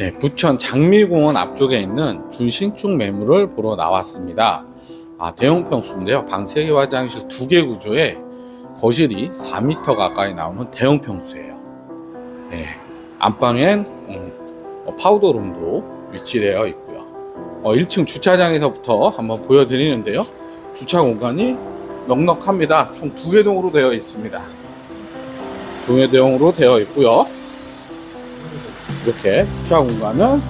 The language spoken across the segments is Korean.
네, 부천 장미공원 앞쪽에 있는 준신축 매물을 보러 나왔습니다. 아, 대형 평수인데요. 방 3개 화장실 2개 구조에 거실이 4m 가까이 나오는 대형 평수예요. 네, 안방엔 음, 어, 파우더룸도 위치되어 있고요. 어, 1층 주차장에서부터 한번 보여드리는데요. 주차 공간이 넉넉합니다. 총두개 동으로 되어 있습니다. 두개 동으로 되어 있고요. 이렇게 주차 공간은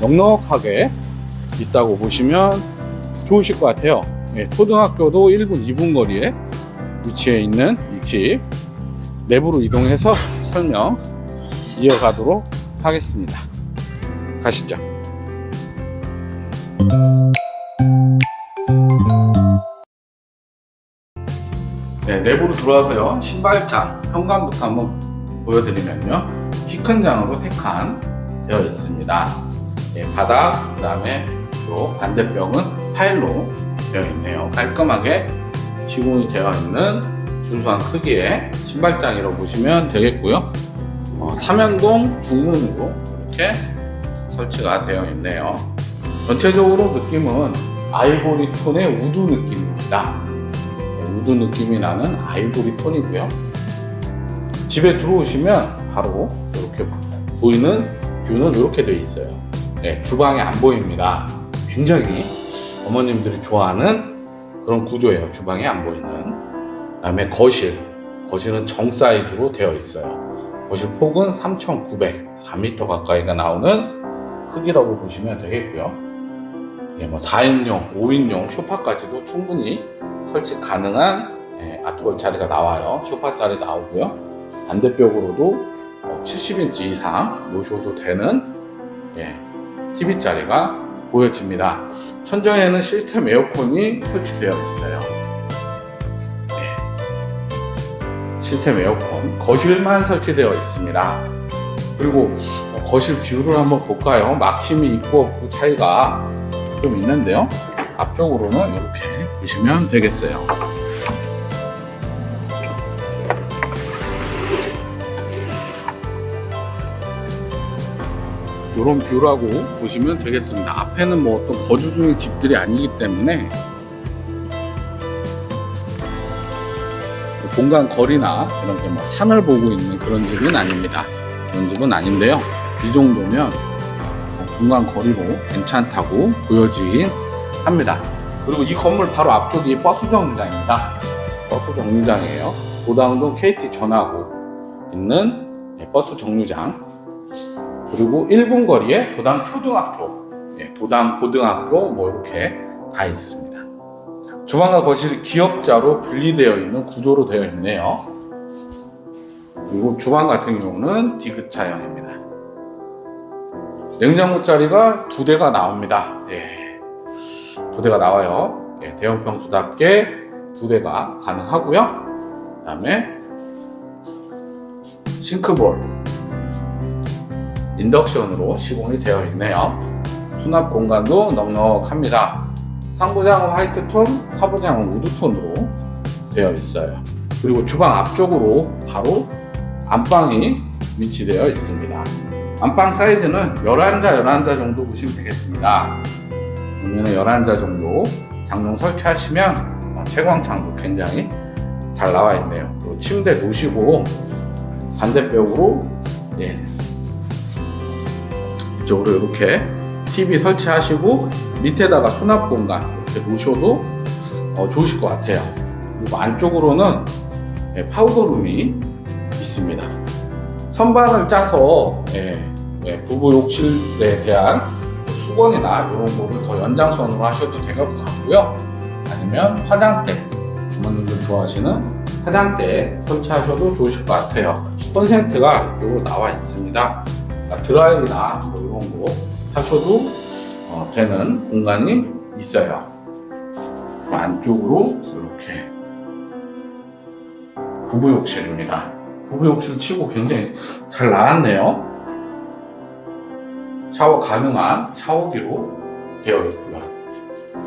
넉넉하게 있다고 보시면 좋으실 것 같아요. 예, 초등학교도 1분, 2분 거리에 위치해 있는 이 집 내부로 이동해서 설명 이어가도록 하겠습니다. 가시죠. 네, 내부로 들어와서요. 신발장, 현관부터 한번 보여드리면요. 키 큰 장으로 3칸 되어 있습니다. 예, 바닥, 그 다음에 또 반대벽은 타일로 되어 있네요. 깔끔하게 시공이 되어 있는 준수한 크기의 신발장이라고 보시면 되겠고요. 어, 삼연동 중문으로 이렇게 설치가 되어 있네요. 전체적으로 느낌은 아이보리 톤의 우드 느낌입니다. 네, 우드 느낌이 나는 아이보리 톤이고요. 집에 들어오시면 바로 이렇게 보이는 뷰는 이렇게 되어 있어요. 네, 주방이 안 보입니다. 굉장히 어머님들이 좋아하는 그런 구조예요. 주방이 안 보이는. 그다음에 거실. 거실은 정 사이즈로 되어 있어요. 거실 폭은 3,900, 4m 가까이가 나오는 크기라고 보시면 되겠고요. 예, 뭐 4인용, 5인용 소파까지도 충분히 설치 가능한 예, 아트월 자리가 나와요. 소파 자리 나오고요. 반대벽으로도 70인치 이상 놓으셔도 되는 예, TV 자리가 보여집니다. 천정에는 시스템 에어컨이 설치되어 있어요. 예, 시스템 에어컨 거실만 설치되어 있습니다. 그리고 거실 뷰를 한번 볼까요? 막힘이 있고 없고 차이가 좀 있는데요. 앞쪽으로는 이렇게 보시면 되겠어요. 이런 뷰라고 보시면 되겠습니다. 앞에는 뭐 어떤 거주 중인 집들이 아니기 때문에 공간 거리나 이런 게 뭐 산을 보고 있는 그런 집은 아닙니다. 그런 집은 아닌데요. 이 정도면 공간 거리로 괜찮다고 보여지긴 합니다. 그리고 이 건물 바로 앞쪽이 버스 정류장입니다. 버스 정류장이에요. 도당동 KT 전하고 있는 네, 버스 정류장. 그리고 1분 거리에 도당 초등학교, 예, 도당 고등학교 뭐 이렇게 다 있습니다. 주방과 거실이 기역자로 분리되어 있는 구조로 되어 있네요. 그리고 주방 같은 경우는 디귿자형입니다. 냉장고 자리가 두 대가 나옵니다. 예, 두 대가 나와요. 예, 대형 평수답게 두 대가 가능하고요. 그다음에 싱크볼, 인덕션으로 시공이 되어 있네요. 수납 공간도 넉넉합니다. 상부장은 화이트톤, 하부장은 우드톤으로 되어 있어요. 그리고 주방 앞쪽으로 바로 안방이 위치되어 있습니다. 안방 사이즈는 11자, 11자 정도 보시면 되겠습니다. 그러면 11자 정도 장롱 설치하시면 어, 채광창도 굉장히 잘 나와 있네요. 그리고 침대 놓으시고 반대벽으로 예, 이쪽으로 이렇게 TV 설치하시고 밑에다가 수납 공간 이렇게 놓으셔도 어, 좋으실 것 같아요. 그리고 안쪽으로는 예, 파우더룸이 있습니다. 선반을 짜서 예, 예, 부부 욕실에 대한 수건이나 이런 거를 더 연장선으로 하셔도 될 것 같고요. 아니면 화장대, 부모님들 좋아하시는 화장대 설치하셔도 좋으실 것 같아요. 콘센트가 이쪽으로 나와 있습니다. 그러니까 드라이나 뭐 이런 거 하셔도 어, 되는 공간이 있어요. 안쪽으로 이렇게 부부 욕실입니다. 부부 욕실 치고 굉장히 잘 나왔네요. 샤워 가능한 샤워기로 되어 있고요.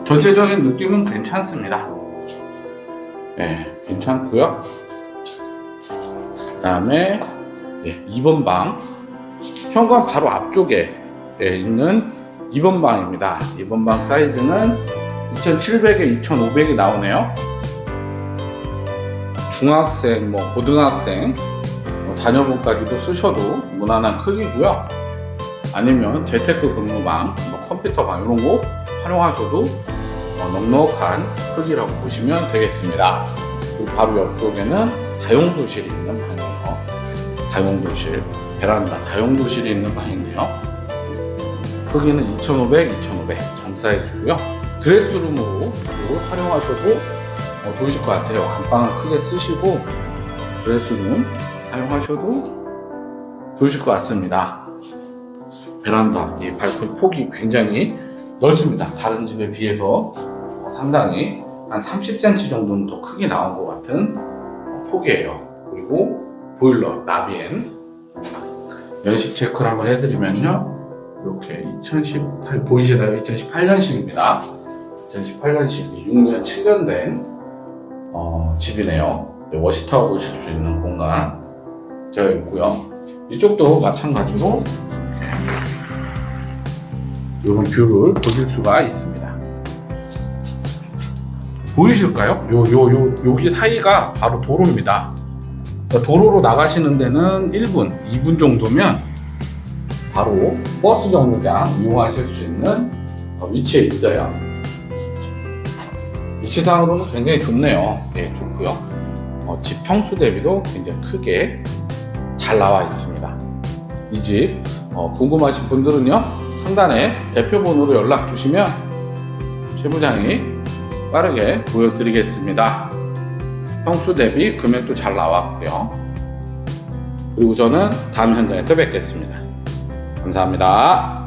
전체적인 느낌은 괜찮습니다. 네, 괜찮고요. 그다음에 네, 2번 방 현관 바로 앞쪽에 예, 있는 2번 방입니다. 2번 방 사이즈는 2700에 2500이 나오네요. 중학생, 뭐 고등학생, 뭐 자녀분까지도 쓰셔도 무난한 크기고요. 아니면 재테크 근무방, 뭐 컴퓨터방 이런 거 활용하셔도 어, 넉넉한 크기라고 보시면 되겠습니다. 그리고 바로 옆쪽에는 다용도실이 있는 방이에요. 다용도실, 베란다 다용도실이 있는 방인데요. 크기는 2500, 2500 정사이즈고요. 드레스룸으로 활용하셔도 어, 좋으실 것 같아요. 안방을 크게 쓰시고 드레스룸 사용하셔도 좋으실 것 같습니다. 베란다 이 발코니 폭이 굉장히 넓습니다. 다른 집에 비해서 어, 상당히 한 30cm 정도는 더 크게 나온 것 같은 어, 폭이에요. 그리고 보일러 나비엔 연식 체크를 한번 해드리면요. 이렇게 2018 보이시나요? 2018년식입니다. 2018년식 6년 7년 된 어, 집이네요. 네, 워시타워 보실 수 있는 공간 되어 있고요. 이쪽도 마찬가지로 이런 뷰를 보실 수가 있습니다. 보이실까요? 요, 요, 요, 여기 사이가 바로 도로입니다. 그러니까 도로로 나가시는 데는 1분, 2분 정도면 바로 버스 정류장 이용하실 수 있는 어, 위치에 있어요. 위치상으로는 굉장히 좋네요. 네, 좋고요. 어, 집 평수 대비도 굉장히 크게 잘 나와 있습니다. 이집 어, 궁금하신 분들은요 상단에 대표번호로 연락 주시면 최 부장이 빠르게 보여드리겠습니다. 평수 대비 금액도 잘 나왔고요. 그리고 저는 다음 현장에서 뵙겠습니다. 감사합니다.